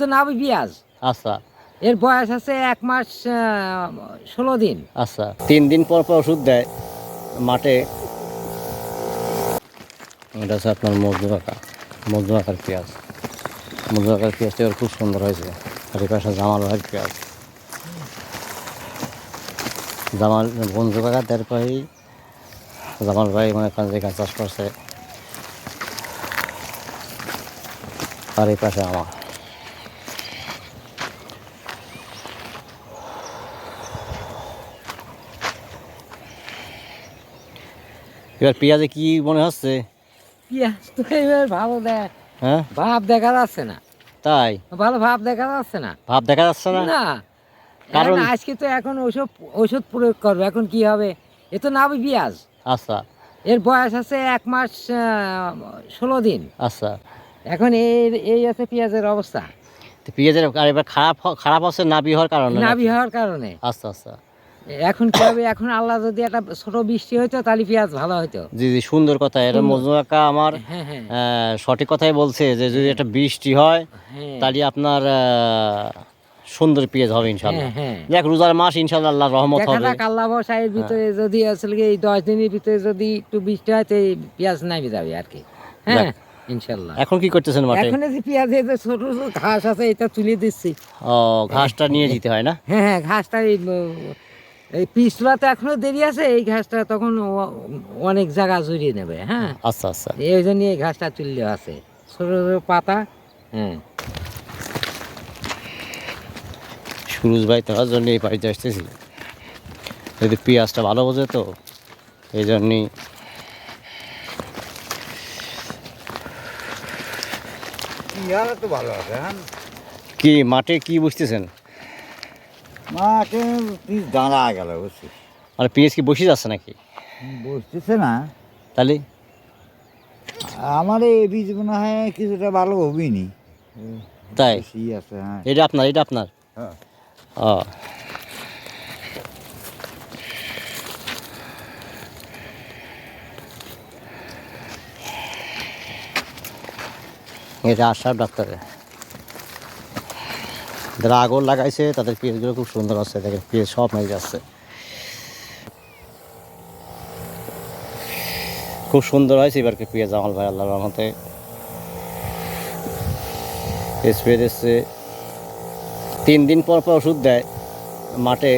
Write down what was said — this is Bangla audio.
তো নাবি পেঁয়াজ আচ্ছা। এর বয়স আছে এক মাস ষোলো দিন। আচ্ছা। তিন দিন পর পর ওষুধ দেয় মাঠে। এটা হচ্ছে আপনার মজদুর আঁকা মজদুর আঁকার পেঁয়াজ। মজদুর আঁকার পেঁয়াজটা এবার খুব সুন্দর হয়েছে। আর এই পাশে জামাল ভাইয়ের পেঁয়াজ। জামাল বন্ধু কাকা তারপরেই জামাল ভাই মনে করেন যেখানে চাষ করছে। আর এই পাশে আমার। এবার পেঁয়াজে কি মনে হচ্ছে? পেঁয়াজ তো এবার ভালো দেখ হ্যাঁ? ভাব দেখা যাচ্ছে না। তাই? ভালো ভাব দেখা যাচ্ছে না। ভাব দেখা যাচ্ছে না? না। কারণ- আজকে তো এখন ওষুধ ওষুধ প্রয়োগ করবে এখন কি হবে? এ তো নাবি পেঁয়াজ। আচ্ছা। এর বয়স আছে এক মাস ষোলো দিন। আচ্ছা। এখন এই এই আছে পেঁয়াজের অবস্থা। পেঁয়াজের আর এবার খারাপ খারাপ হচ্ছে নাবি হওয়ার কারণে নাবি হওয়ার কারণে। আচ্ছা আচ্ছা। এখন কি হবে? এখন আল্লাহ যদি একটা ছোট বৃষ্টি হইতো তাহলে পেঁয়াজ ভালো হইতো। জি জি সুন্দর কথা। এটা আমার হ্যাঁ হ্যাঁ। সঠিক কথাই বলছে যে যদি একটা বৃষ্টি হয় হ্যাঁ। তাহলে আপনার সুন্দর পেঁয়াজ হবে ইনশাল্লাহ দেখ রোজার মাস ইনশাল্লাহ আল্লাহ রহমত হবে। আল্লাহ ভিতরে যদি আসলে এই দশ দিনের ভিতরে যদি একটু বৃষ্টি হয় তো পেঁয়াজ নামে যাবে আর কি। হ্যাঁ ইনশাল্লাহ এখন কি করতেছেন মাঠে? এখন যে পেঁয়াজ এই ছোট ছোট ঘাস আছে এটা তুলে দিচ্ছি। ও ঘাসটা নিয়ে যেতে হয় না? হ্যাঁ হ্যাঁ ঘাসটা এই পিস এখনও দেরি আছে এই ঘাসটা তখন অনেক জায়গা জড়িয়ে নেবে হ্যাঁ? আচ্ছা আচ্ছা। এই জন্য এই ঘাসটা তুললে আছে। ছোট ছোট পাতা হ্যাঁ। সুরুজ ভাই তার জন্য এই বাড়িতে আসতেছিল যদি পেঁয়াজটা ভালো বোঝে তো এই জন্যই। তো ভালো আছে হ্যাঁ? কি মাঠে কি বুঝতেছেন? মাঠে পিস দাঁড়া গেল বুঝছিস? আর পেঁয়াজ কি বসে যাচ্ছে নাকি? বুঝতেছে না। তাহলে? আমার এই বীজ মনে হয় কিছুটা ভালো হবেই নি তাই আছে হ্যাঁ। এটা আপনার এটা আপনার? হ্যাঁ। ও। এটা আশার ডাক্তারের। যারা আগর লাগাইছে, তাদের পেঁয়াজগুলো খুব সুন্দর আছে, দেখেন পেঁয়াজ সব মেয়ে যাচ্ছে। খুব সুন্দর হয়েছে এবারকে পেঁয়াজ জামাল ভাই, আল্লাহর রহমতে। পেঁয়াজ পেয়ে তিন দিন পর পর ওষুধ দেয়, মাঠে